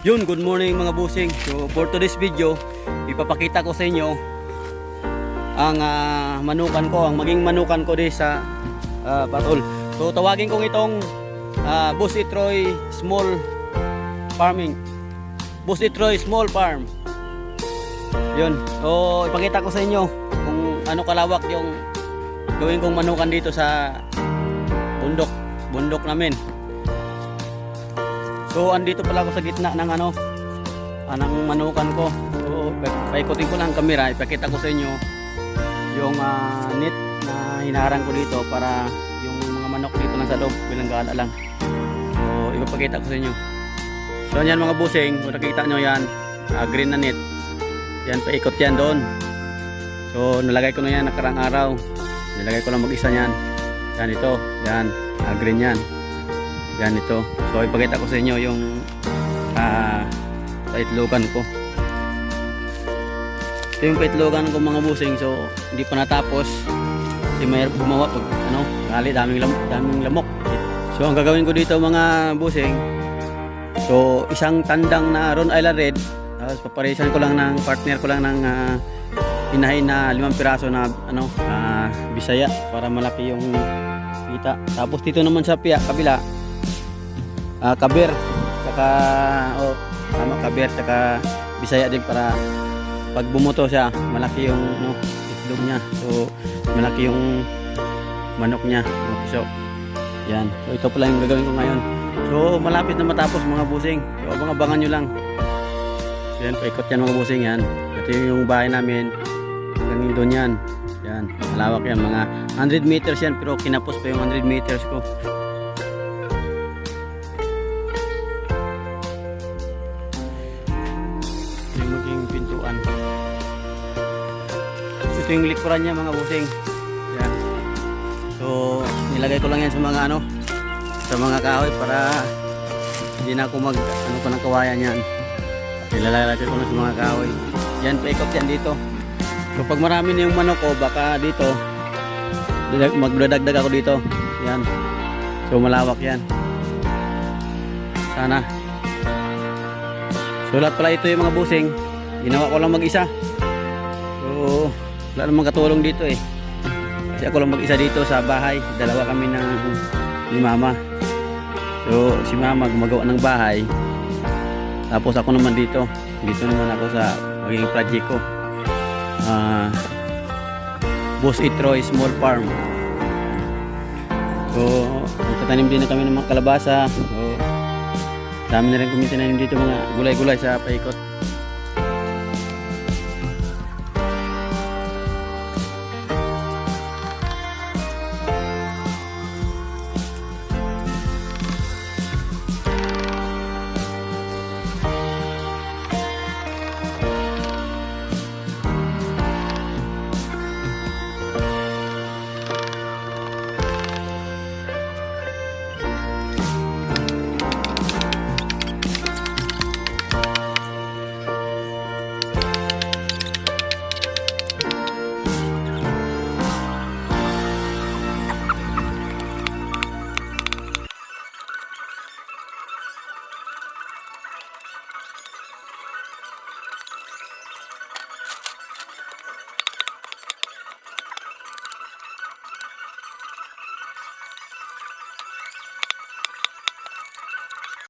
Yun, good morning mga busing. So for today's video, ipapakita ko sa inyo ang ah, manukan ko, ang maging manukan ko di sa ah, patol. So tawagin kong itong uh, Bus Itroy Small Farming. Bus Itroy Small Farm. Yun. So ipakita ko sa inyo kung ano kalawak yung gawin kong manukan dito sa bundok. Bundok namin. So andito pala ako sa gitna ng ano anang manukan ko. So pa- paikutin ko lang ang camera, ipakita ko sa inyo yung ah, net na hinaharang ko dito para yung mga manok dito lang sa loob bilang gala lang. So ipapakita ko sa inyo. So yan mga busing, kung nakita nyo yan, ah, green na net. Yan paikot yan doon. So nalagay ko na yan nakarang araw. Nilagay ko lang mag-isa yan. Yan ito, yan, ah, green yan. Yan ito. So ipakita ko sa inyo yung ah paitlogan ko. Ito yung paitlogan ko mga busing. So hindi pa natapos. Kasi may bumawa pag ano, kali daming lam daming lamok. So ang gagawin ko dito mga busing. So isang tandang na Ron Island Red. Tapos paparisan ko lang ng partner ko lang ng ah, inahin na limang piraso na ano ah, bisaya para malaki yung kita. Tapos dito naman sa piya, kabila ah kaber saka oh tama kaber saka bisaya din para pag bumuto siya malaki yung no, itlog niya. So malaki yung manok niya piso yan. So ito pala yung gagawin ko ngayon. So malapit na matapos mga busing. So abang abangan nyo lang. So yan paikot yan mga busing yan. Ito yung bahay namin. Hanggang doon yan. Yan malawak yan mga 100 meters yan pero kinapos pa yung 100 meters ko pintuan. Ito yung likuran niya mga busing. Yan. So, nilagay ko lang yan sa mga ano, sa mga kahoy para hindi na ako mag, ano ko ng kawayan yan. Nilalagay ko lang sa mga kahoy. Yan, paikot yan dito. So, pag marami na yung manok ko, baka dito, magdadagdag ako dito. Yan. So, malawak yan. Sana. So lahat pala ito yung mga busing. Ginawa ko lang mag-isa. So wala namang katulong dito eh. Kasi ako lang mag-isa dito sa bahay. Dalawa kami ng ni mama. So si mama gumagawa ng bahay. Tapos ako naman dito. Dito naman ako sa magiging project ko. Ah Boss Itroy Small Farm. So, nagtatanim din na kami ng mga kalabasa. So, dami na rin kami tinanim dito mga gulay-gulay sa paikot.